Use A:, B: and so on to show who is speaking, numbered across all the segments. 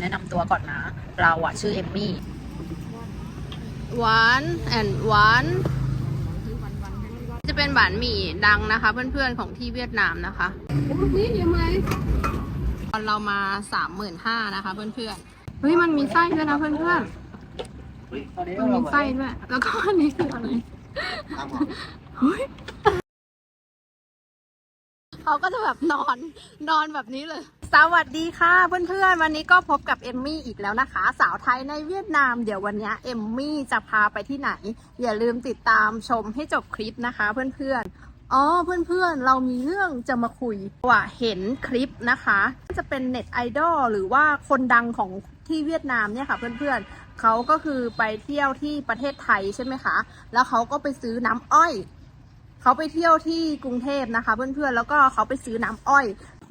A: แนะนำตัวก่อนนะ เราอะชื่อเอมมี่
B: หวานแอนหวานจะเป็นบานหมี่ดังนะคะ เพื่อนๆของที่เวียดนามนะคะนี่ยังไงตอนเรามาสามหมื่นห้านะคะ เพื่อนๆเฮ้ยมันมีไส้ด้วยนะเพื่อนๆมันมีไส้ด้วยแล้วก็อันนี้คืออะไรเฮ้ยเขาก็จะแบบนอนนอนแบบนี้เลย สวัสดีค่ะเพื่อนๆ วันนี้ก็พบกับเอมมี่อีกแล้วนะคะ สาวไทยในเวียดนาม เดี๋ยววันนี้เอมมี่จะพาไปที่ไหน อย่าลืมติดตามชมให้จบคลิปนะคะ เพื่อนๆ อ๋อเพื่อนๆ เรามีเรื่องจะมาคุยว่าเห็นคลิปนะคะ จะเป็นเน็ตไอดอลหรือว่าคนดังของที่เวียดนามเนี่ยค่ะเพื่อนๆเขาก็คือไปเที่ยวที่ประเทศไทยใช่ไหมคะ แล้วเขาก็ไปซื้อน้ำอ้อยเขาไปเที่ยวที่กรุงเทพนะคะ เพื่อนๆ แล้วก็เขาไปซื้อน้ำอ้อย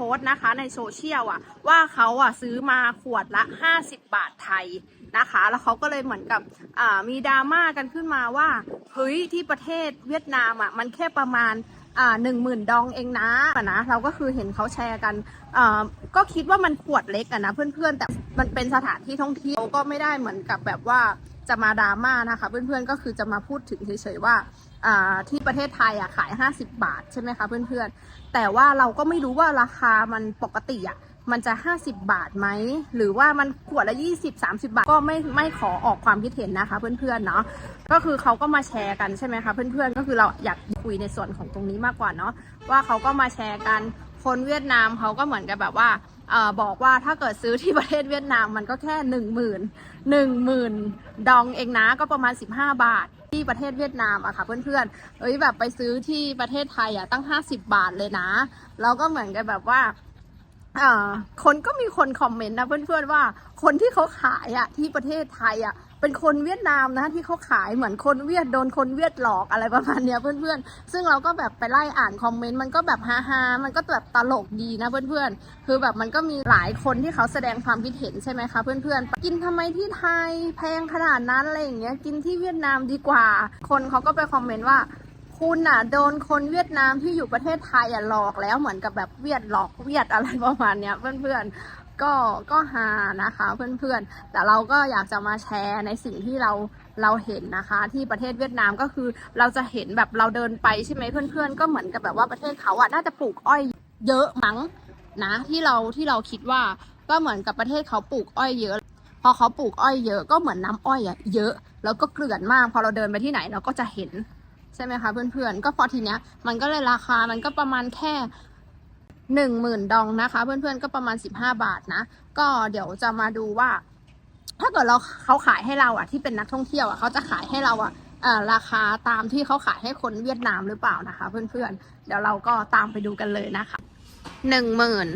B: สต์นะคะในโซเชียลอะว่าเขาอะซื้อมาขวดละ 50 บาทไทยนะคะ แล้วเขาก็เลยเหมือนกับมีดราม่ากันขึ้นมาว่าเฮ้ยที่ประเทศเวียดนามอะมันแค่ประมาณ อ่าหนึ่งหมื่นดองเองนะนะ เราก็คือเห็นเขาแชร์กันอ่าก็คิดว่ามันขวดเล็กอะนะเพื่อนๆ แต่มันเป็นสถานที่ท่องเที่ยวก็ไม่ได้เหมือนกับแบบว่าจะมาดราม่านะคะ เพื่อนๆ ก็คือจะมาพูดถึงเฉยๆว่าอ่าที่ประเทศไทยอะขาย 50 บาทใช่ไหมคะเพื่อนๆ แต่ว่าเราก็ไม่รู้ว่าราคามันปกติอะ มันจะ 50 บาทไหม หรือว่ามันขวดละ 20 30 บาท ก็ไม่ไม่ขอออกความคิดเห็นนะคะ เพื่อนๆเนาะก็คือเขาก็มาแชร์กันใช่ไหมคะเพื่อนๆก็คือเราอยากคุยในส่วนของตรงนี้มากกว่าเนาะว่าเขาก็มาแชร์กันคนเวียดนามเขาก็เหมือนกับแบบว่าออบอกว่าถ้าเกิดซื้อที่ประเทศเวียดนามมันก็แค่หนึ่งหมื่นหนึ่งหมื่นดองเองนะก็ประมาณ 15 บาทที่ประเทศเวียดนามอะค่ะเพื่อนๆเอ้ยแบบไปซื้อที่ประเทศไทยอะตั้ง 50 บาทเลยนะแล้วก็เหมือนกับแบบว่า คนก็มีคนคอมเมนต์นะเพื่อนๆว่าคนที่เขาขายอะที่ประเทศไทยอะเป็นคนเวียดนามนะที่เขาขายเหมือนคนเวียดโดนคนเวียดหลอกอะไรประมาณเนี้ยเพื่อนๆ ซึ่งเราก็แบบไปไล่อ่านคอมเมนต์มันก็แบบฮาๆมันก็แบบตลกดีนะเพื่อนๆ คือแบบมันก็มีหลายคนที่เขาแสดงความคิดเห็นใช่ไหมคะเพื่อนๆ กินทำไมที่ไทยแพงขนาดนั้นอะไรอย่างเงี้ยกินที่เวียดนามดีกว่า คนเขาก็ไปคอมเมนต์ว่า คุณน่ะ โดนคนเวียดนามที่อยู่ประเทศไทยอะหลอกแล้วเหมือนกับแบบเวียดหลอกเวียดอะไรประมาณเนี้ยเพื่อนๆก็ก็ฮานะคะเพื่อนๆ แต่เราก็อยากจะมาแชร์ในสิ่งที่เราเราเห็นนะคะ ที่ประเทศเวียดนามก็คือเราจะเห็นแบบเราเดินไปใช่ไหมเพื่อนๆ ก็เหมือนกับแบบว่าประเทศเขาอะน่าจะปลูกอ้อยเยอะมั้งนะที่เราที่เราคิดว่าก็เหมือนกับประเทศเขาปลูกอ้อยเยอะ พอเขาปลูกอ้อยเยอะก็เหมือนน้ำอ้อยอะเยอะ แล้วก็เกลื่อนมาก พอเราเดินไปที่ไหนเราก็จะเห็น ช่ไหมคะเพื่อนๆ ก็พอทีเนี้ยมันก็เลยราคามันก็ประมาณแค่หนึ่งหมื่นดองนะคะ เพื่อนๆก็ประมาณสิบห้าบาทนะ ก็เดี๋ยวจะมาดูว่า ถ้าเกิดเราเขาขายให้เราอะที่เป็นนักท่องเที่ยวอะเขาจะขายให้เราอะอ่อราคาตามที่เขาขายให้คนเวียดนามหรือเปล่านะคะ เพื่อนๆ เดี๋ยวเราก็ตามไปดูกันเลยนะคะหนึ่งหมื่น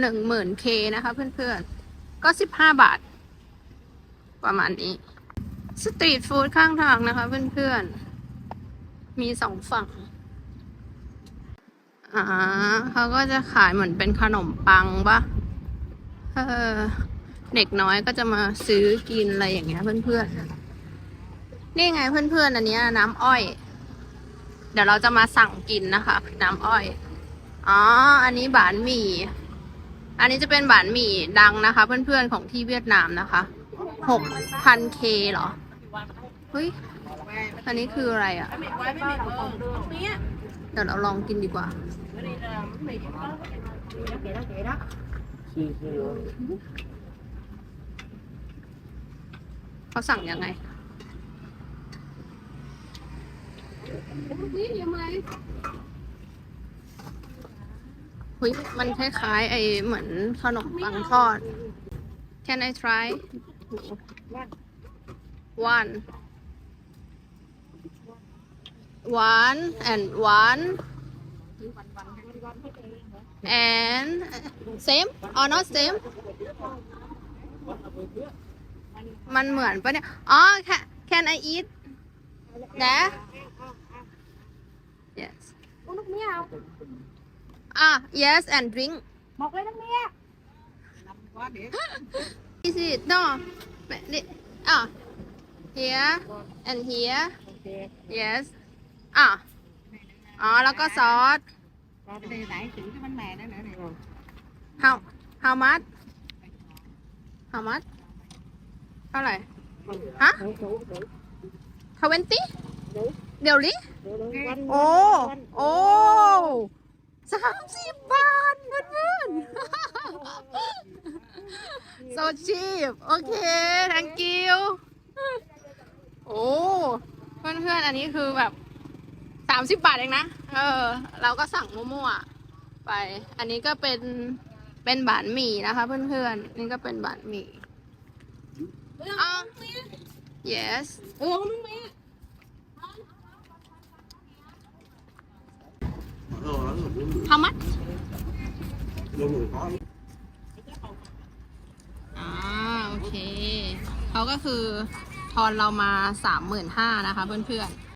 B: หนึ่งหมื่นเคนะคะ เพื่อนๆ ก็สิบห้าบาท ประมาณนี้ สตรีทฟู้ดข้างทางนะคะ เพื่อนๆ มีสองฝั่ง อ่าเขาก็จะขายเหมือนเป็นขนมปังปะเออเด็กน้อยก็จะมาซื้อกินอะไรอย่างเงี้ยเพื่อนๆ นี่ไงเพื่อนๆ อันนี้น้ำอ้อย เดี๋ยวเราจะมาสั่งกินนะคะ น้ำอ้อย อ๋อ อันนี้บานหมี่ อันนี้จะเป็นบานหมี่ดังนะคะ เพื่อนๆ ของที่เวียดนามนะคะ หกพันเคเหรอ เฮ้ย อันนี้คืออะไรอะ เดี๋ยวเราลองกินดีกว่า เขาสั่งยังไงเฮ้ยมันคล้ายๆไอเหมือนขนมปังทอด Can I try one one and one and same or not same มันเหมือนปะเนี่ย อ๋อ can can I eat that yes
C: uống nước mía không
B: อ่ะ yes and drink
C: một ly nước mía
B: is it no Di- อ่ะ here and here yes อะอ๋อ แล้วก็ซอส
C: rồi đây lại chữ cái bánh mè đó nữa này
B: how how much how much เท่าไหร่ ฮะทเวนตี้เดี๋ยวลิโอ้โอ้สามสิบบาทเพื่อนๆ so cheap โอเค thank you โอ้ เพื่อนๆ อันนี้คือแบบ สามสิบบาทเองนะ เออ เราก็สั่งมั่วๆไป อันนี้ก็เป็น เป็นบานหมี่นะคะเพื่อนๆ นี่ก็เป็นบานหมี่อะ yes
C: เออลูกเมีย
B: how much อ่าโอเค เขาก็คือทอนเรามาสามหมื่นห้านะคะเพื่อนๆ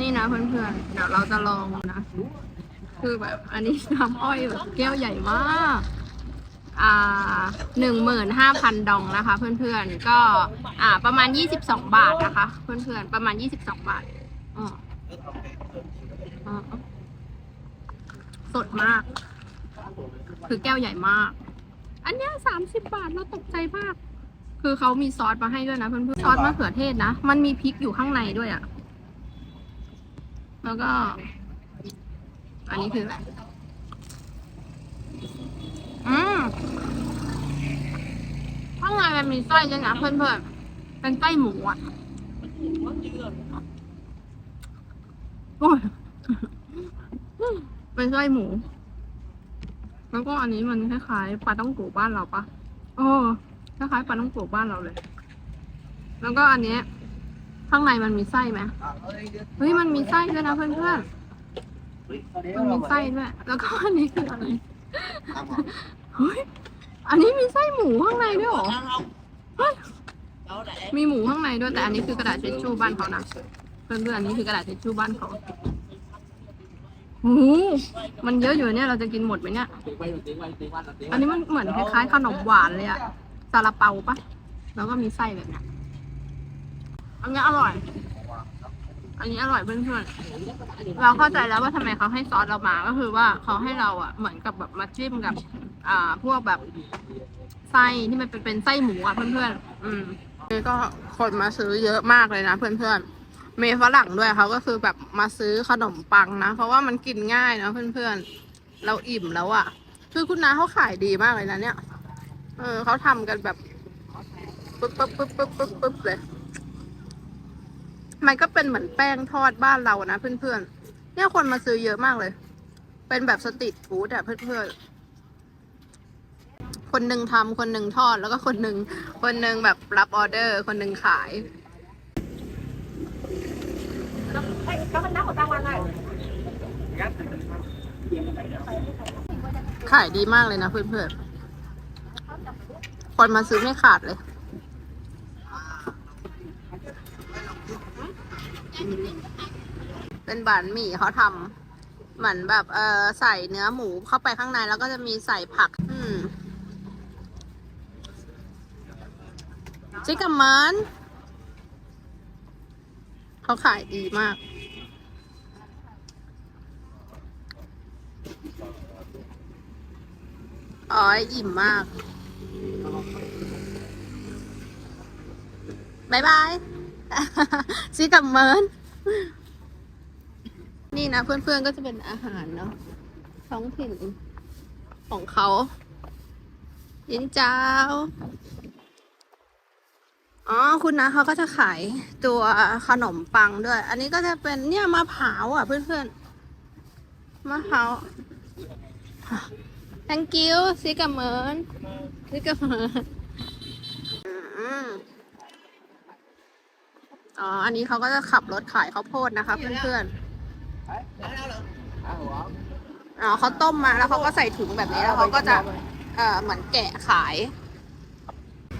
B: นี่นะเพื่อนๆ เดี๋ยวเราจะลองนะ คือแบบอันนี้น้ำอ้อยแบบแก้วใหญ่มาก อ่าหนึ่งหมื่นห้าพันดองนะคะ เพื่อนๆ ก็อ่าประมาณยี่สิบสองบาทนะคะ เพื่อนๆ ประมาณยี่สิบสองบาทอ๋ออ๋อสดมาก คือแก้วใหญ่มาก อันเนี้ยสามสิบบาทเราตกใจมาก คือเขามีซอสมาให้ด้วยนะเพื่อนๆ ซอสมะเขือเทศนะ มันมีพริกอยู่ข้างในด้วยอะ่ะ แล้วก็ อันนี้คืออะไร อืมข้างในมันมีไส้ด้วยนะเพื่อนๆ เป็นไส้หมูอะโอ้ยเป็นไส้หมู แล้วก็อันนี้มันคล้ายๆปลาต้องโกบ้านเราปะโอ้คล้ายๆปลาต้องโกบ้านเราเลย แล้วก็อันเนี้ย ข้างในมันมีไส้ไหมเฮ้ยมันมีไส้ด้วยนะเพื่อนๆมันมีไส้ด้วย แล้วก็อันนี้คืออะไรเฮ้ยอันนี้มีไส้หมูข้างในด้วยเหรอเฮ้ยมีหมูข้างในด้วยแต่อันนี้คือกระดาษทิชชู่บ้านเขานะเพื่อนๆอันนี้คือกระดาษทิชชู่บ้านเขาโอ้โหมันเยอะอยู่เนี่ยเราจะกินหมดไหมเนี่ย อันนี้มันเหมือนคล้ายๆขนมหวานเลยอะซาลาเปาปะแล้วก็มีไส้แบบเนี้ย อันนี้อร่อย อันนี้อร่อยเพื่อนๆ เราเข้าใจแล้วว่าทำไมเขาให้ซอสเรามา ก็คือว่าเขาให้เราอะเหมือนกับแบบมาจิ้มกับ อ่า พวกแบบไส้ที่มันเป็นเป็นไส้หมูอะเพื่อนๆ อืมก็คนมาซื้อเยอะมากเลยนะเพื่อนๆ เมฝรั่งด้วยเขาก็คือแบบมาซื้อขนมปังนะ เพราะว่ามันกินง่ายนะเพื่อนๆ เราอิ่มแล้วอะ คือคุณน้าเขาขายดีมากเลยนะเนี่ย เออเขาทำกันแบบปึ๊บปึ๊บปึ๊บปึ๊บปึ๊บปึ๊บเลย มันก็เป็นเหมือนแป้งทอดบ้านเรานะเพื่อนๆ เนี่ยคนมาซื้อเยอะมากเลย เป็นแบบสตรีทฟู้ดอะเพื่อนๆ คนหนึ่งทำคนหนึ่งทอดแล้วก็คนหนึ่งคนหนึ่งแบบรับออเดอร์ คนหนึ่งขาย
C: เฮ้ยก็มันนับของกลางวันเลย
B: ขายดีมากเลยนะเพื่อนๆ คนมาซื้อไม่ขาดเลย เป็นบานหมี่เขาทำเหมือนแบบเออใส่เนื้อหมูเข้าไปข้างในแล้วก็จะมีใส่ผัก อืมจิกกัมมันเขาขายดีมากอ๋ออิ่มมากบายบาย ซีกับเมินนี่นะเพื่อนๆก็จะเป็นอาหารเนาะท้องถิ่นของเขายินเจ้า อ๋อ คุณนะเขาก็จะขายตัวขนมปังด้วย อันนี้ก็จะเป็นเนี่ยมะพร้าวอะเพื่อนๆมะพร้าว thank you ซิกาเมินซิกาเมิน อืมอ๋อ อันนี้เขาก็จะขับรถขายข้าวโพดนะคะเพื่อนๆอ๋อเขาต้มมาแล้วเขาก็ใส่ถุงแบบนี้แล้วเขาก็จะเอ่อเหมือนแกะขาย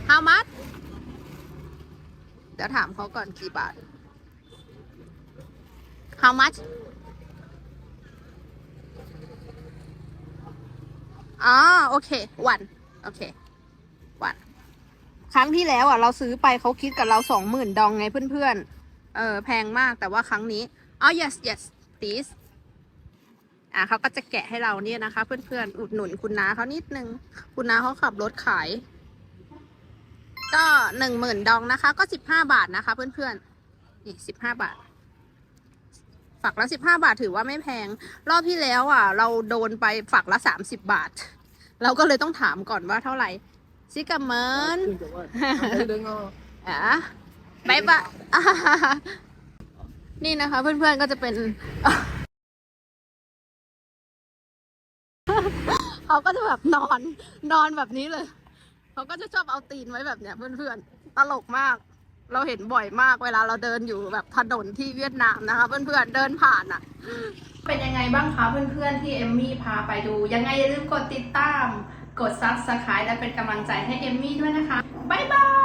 B: how much เดี๋ยวถามเขาก่อนกี่บาท how much อ๋อโอเค วัน โอเควัน ครั้งที่แล้วอะเราซื้อไปเขาคิดกับเราสองหมื่นดองไงเพื่อนๆ เออแพงมากแต่ว่าครั้งนี้อ๋อ yes yes please อะเขาก็จะแกะให้เราเนี่ยนะคะ เพื่อนๆ อุดหนุนคุณน้าเขานิดนึง คุณน้าเขาขับรถขาย ก็หนึ่งหมื่นดองนะคะ ก็สิบห้าบาทนะคะ เพื่อนๆอีกสิบห้าบาท ฝักละสิบห้าบาทถือว่าไม่แพง รอบที่แล้วอะ เราโดนไปฝักละสามสิบบาท เราก็เลยต้องถามก่อนว่าเท่าไหร่ ซิกาเมินอะบายบายอ่านี่นะคะเพื่อนๆก็จะเป็น เขาก็จะแบบนอน นอนแบบนี้เลย เขาก็จะชอบเอาตีนไว้แบบเนี้ยเพื่อนๆ ตลกมาก เราเห็นบ่อยมากเวลาเราเดินอยู่แบบถนนที่เวียดนามนะคะ เพื่อนๆเดินผ่านอะ่ะ เป็นยังไงบ้างคะเพื่อนๆที่เอมมี่พาไปดู ยังไงอย่าลืมกดติดตาม กดซับสไครต์และเป็นกำลังใจให้เอมมี่ด้วยนะคะ บ๊ายบาย